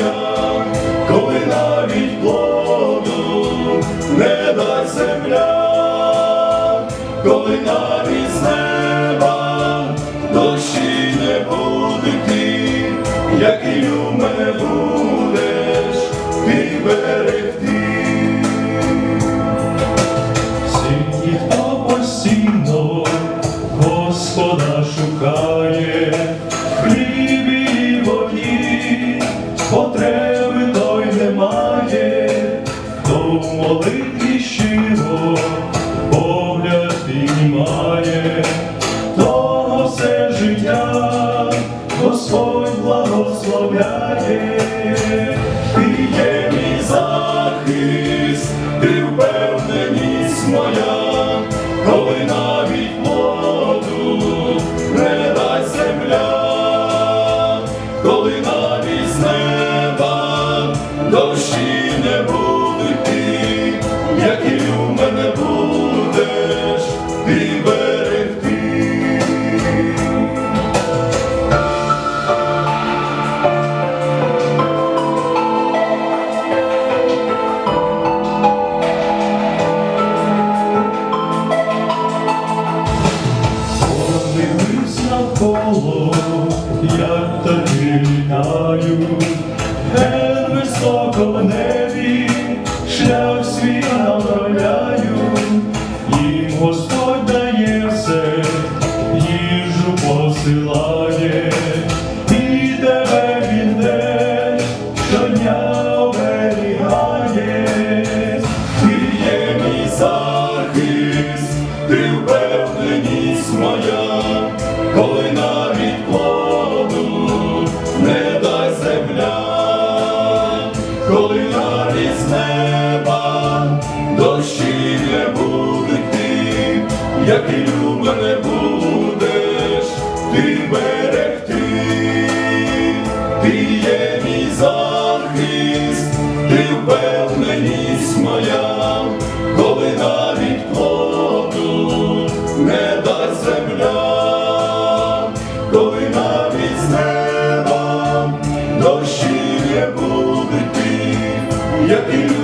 моя, коли навіть плоду не дасть земля, коли навіть з неба дощі не буде ти, як і у мене будеш ти берегти. Всі ті, постійно Господа шукає, піднімає, того все життя Господь благословляє, ти є мій захист, ти впевненість моя, коли навіть воду не земля, коли навколо, як тобі літають, дощі буде ти, як і люба не будеш ти берегти, ти є мій захист, ти впевненість моя, коли навіть плоду не дасть земля, коли навіть з неба дощі не буде ти, як і